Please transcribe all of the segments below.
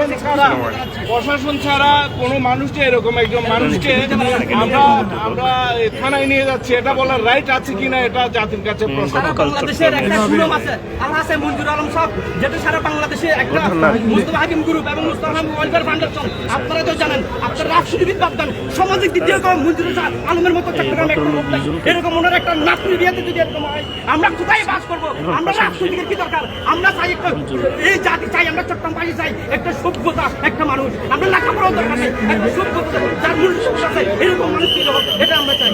প্রশাসন ছাড়া প্রশাসন ছাড়া কোনো মানুষকে এরকম একজন মানুষকে আমরা আমরা থানায় নিয়ে যাচ্ছি। এটা বলার রাইট আছে কিনা এটা জাতির কাছে প্রশ্ন। বাংলাদেশের একটা সুনাম আছে। আছে মঞ্জুর আলম সব যেটা সারা বাংলাদেশে একটা মুস্তফা হাকিম গ্রুপ এবং মুস্তফা হাকিম ওয়েলফেয়ার ফাউন্ডেশন আপনারা তো জানেন আপনারা রাষ্ট্রবিদ বাগদান সামাজিক দিক দিয়ে কম মঞ্জুর আলমের মতো চট্টগ্রামে একটা লোক এরকম ওনার একটা নাতনি বিয়েতে যদি এরকম হয়। আমরা কোথায় বাস করব? আমরা রাষ্ট্রদিকের কি দরকার? আমরা চাই একটা এই জাতি চাই আমরা চট্টগ্রামবাসী চাই একটা সভ্যতা, একটা মানুষ। আমরা লেখাপড়াও দরকার নেই, একটা সভ্যতা, যার মূল আছে, এরকম মানুষ এটা আমরা চাই।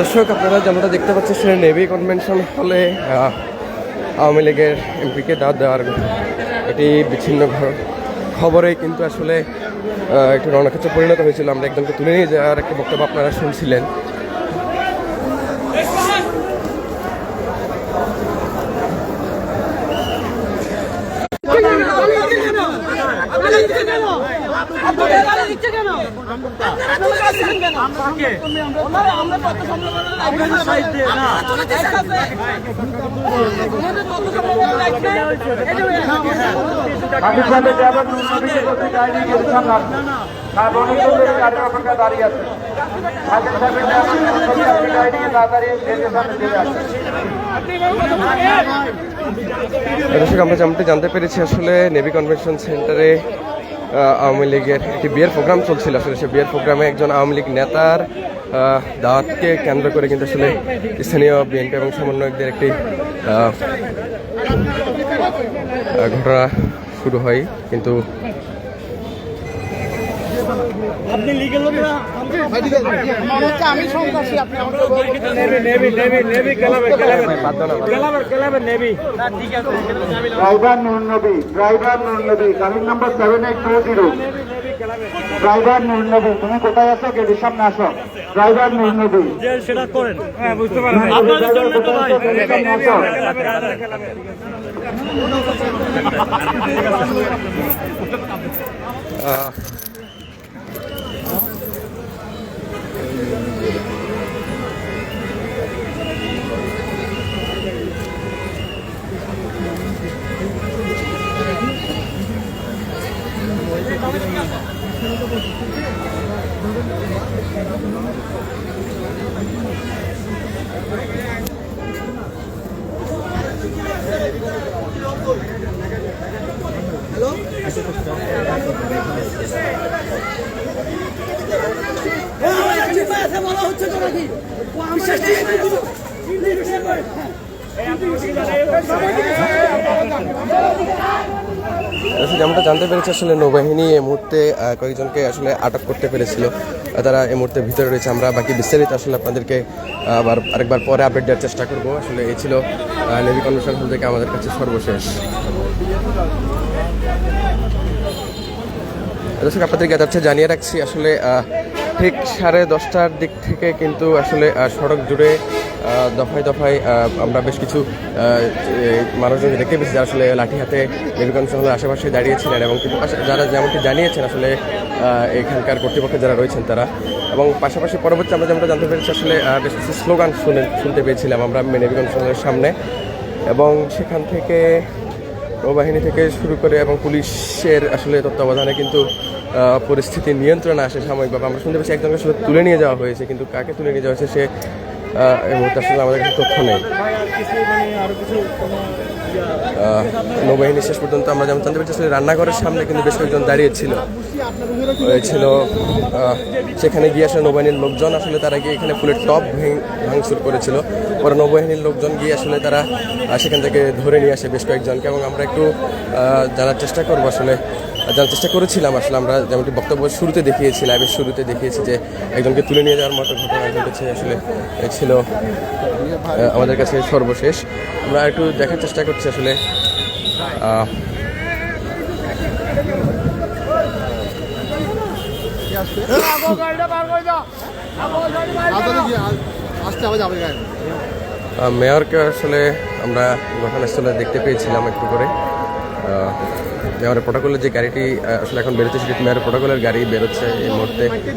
দর্শক আপনারা যেমনটা দেখতে পাচ্ছেন নেভি কনভেনশন হলে আওয়ামী লীগের এমপিকে দাঁত দেওয়ার এটি বিচ্ছিন্ন খবরে কিন্তু আসলে একটু একটি রণক্ষেত্রে পরিণত হয়েছিল। আমরা একজনকে তুলে নিয়ে যাওয়ার একটা বক্তব্য আপনারা শুনছিলেন। দাঁড়িয়ে আছে দর্শক আমরা যেমনটি জানতে পেরেছি আসলে নেভি কনভেনশন সেন্টারে আওয়ামী লীগের একটি বিয়ের প্রোগ্রাম চলছিল। আসলে সেই বিয়ের প্রোগ্রামে একজন আওয়ামী লীগ নেতার দাওয়াতকে কেন্দ্র করে কিন্তু আসলে স্থানীয় বিএনপি এবং সমন্বয়কদের একটি ঘটনা শুরু হয়। কিন্তু ড্রাইভার নুন নবী ড্রাইভার নুন নবী গাড়ির number seven eight two zero driver Nun Nabi তুমি কোথায় আছো? গেটের সামনে আসো। ড্রাইভার নুন নবী সেটা করেন। হ্যাঁ বুঝতে পারলাম। আপনাদের জন্য তো ভাই। আহ, বলা হচ্ছে তো নাকি আসলে যেমনটা জানতে পেরেছি আসলে নৌবাহিনী এই মুহূর্তে কয়েকজনকে আসলে আটক করতে পেরেছিল। তারা এই মুহূর্তে ভিতরে রয়েছে। আমরা বাকি বিস্তারিত আসলে আপনাদেরকে আবার আরেকবার পরে আপডেট দেওয়ার চেষ্টা করব। আসলে এই ছিল নেভি কনভেনশন হল থেকে আমাদের কাছে সর্বশেষ। দর্শক আপনাদেরকে যাচ্ছে জানিয়ে রাখছি আসলে আহ, ঠিক সাড়ে দশটার দিক থেকে কিন্তু আসলে সড়ক জুড়ে দফায় দফায় আমরা বেশ কিছু মানুষজন দেখতে পেয়েছি যারা আসলে লাঠি হাতে নির্বাচন হলের আশেপাশে দাঁড়িয়েছিলেন এবং যারা যেমনটি জানিয়েছেন আসলে এখানকার কর্তৃপক্ষ যারা রয়েছেন তারা। এবং পাশাপাশি পরবর্তী আমরা যেমনটা জানতে পেরেছি আসলে বেশ কিছু স্লোগান শুনে, শুনতে পেয়েছিলাম আমরা নেভিগঞ্জ সামনে। এবং সেখান থেকে নৌবাহিনী থেকে শুরু করে এবং পুলিশের আসলে তত্ত্বাবধানে কিন্তু পরিস্থিতি নিয়ন্ত্রণে আসে সাময়িকভাবে। আমরা শুনতে পেয়েছি একজনকে আসলে তুলে নিয়ে যাওয়া হয়েছে, কিন্তু কাকে তুলে নিয়ে যাওয়া হয়েছে সে এই মুহূর্তে আসলে আমাদের কাছে তথ্য নেই। নৌবাহিনী শেষ পর্যন্ত আমরা যেমন জানতে পেরেছি রান্নাঘরের সামনে কিন্তু বেশ কয়েকজন দাঁড়িয়ে ছিল। সেখানে গিয়ে আসলে নৌবাহিনীর লোকজন আসলে তারা গিয়ে এখানে ফুলের টপ ভেঙ- ভাঙচুর করেছিল। পরে নৌবাহিনীর লোকজন গিয়ে আসলে তারা সেখান থেকে ধরে নিয়ে আসে বেশ কয়েকজনকে এবং আমরা একটু জানার চেষ্টা করব আসলে জানার চেষ্টা করেছিলাম আসলে আমরা যেমনটি বক্তব্য শুরুতে দেখিয়েছি লাইভের শুরুতে দেখিয়েছি যে একজনকে তুলে নিয়ে যাওয়ার মতো ঘটনা ঘটেছে আসলে এ ছিল আমাদের কাছে সর্বশেষ। আমরা একটু দেখার চেষ্টা করছি আসলে আহ, মেয়রকে আসলে আমরা ঘটনাস্থলে দেখতে পেয়েছিলাম একটু করে। মেয়রের প্রোটোকলের যে গাড়িটি আসলে এখন বেরোচ্ছে সেটি মেয়রের প্রোটোকলের গাড়ি বেরোচ্ছে এই মুহূর্তে। মাইকে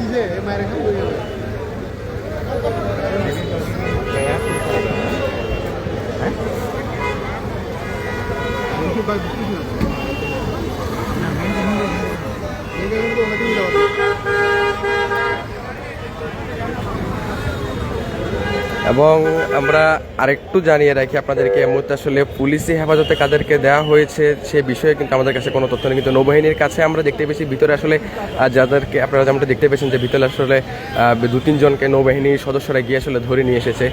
এবং আমরা আরেকটু জানিয়ে রাখি আপনাদেরকে, এই মুহূর্তে আসলে পুলিশি হেফাজতে কাদেরকে দেওয়া হয়েছে সে বিষয়ে কিন্তু আমাদের কাছে কোনো তথ্য নেই। কিন্তু নৌবাহিনীর কাছে আমরা দেখতে পেয়েছি ভিতরে আসলে যাদেরকে আপনারা যেমনটা দেখতে পেয়েছেন যে ভিতরে আসলে দু তিনজনকে নৌবাহিনীর সদস্যরা গিয়ে আসলে ধরে নিয়ে এসেছে।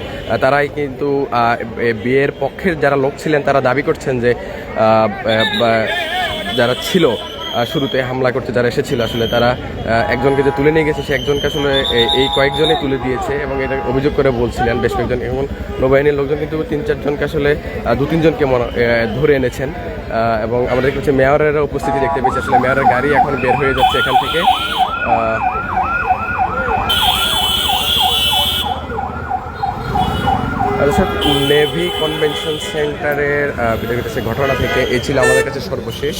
তারাই কিন্তু বিয়ের পক্ষের যারা লোক ছিলেন তারা দাবি করছেন যে যারা ছিল শুরুতে হামলা করতে যারা এসেছিল আসলে তারা একজনকে যে তুলে নিয়ে গেছে সে একজনকে আসলে এই কয়েকজনে তুলে দিয়েছে এবং এটা অভিযোগ করে বলছিলেন বেশ কয়েকজন এবং নৌবাহিনীর লোকজন কিন্তু তিন চারজনকে আসলে দু তিনজনকে ধরে এনেছেন। এবং আমাদের পাচ্ছি মেয়রের উপস্থিতি দেখতে পেয়েছি। আসলে মেয়রের গাড়ি এখন বের হয়ে যাচ্ছে এখান থেকে। আহ, নেভি কনভেনশন সেন্টারের ঘটনা থেকে এ ছিল আমাদের কাছে সর্বশেষ।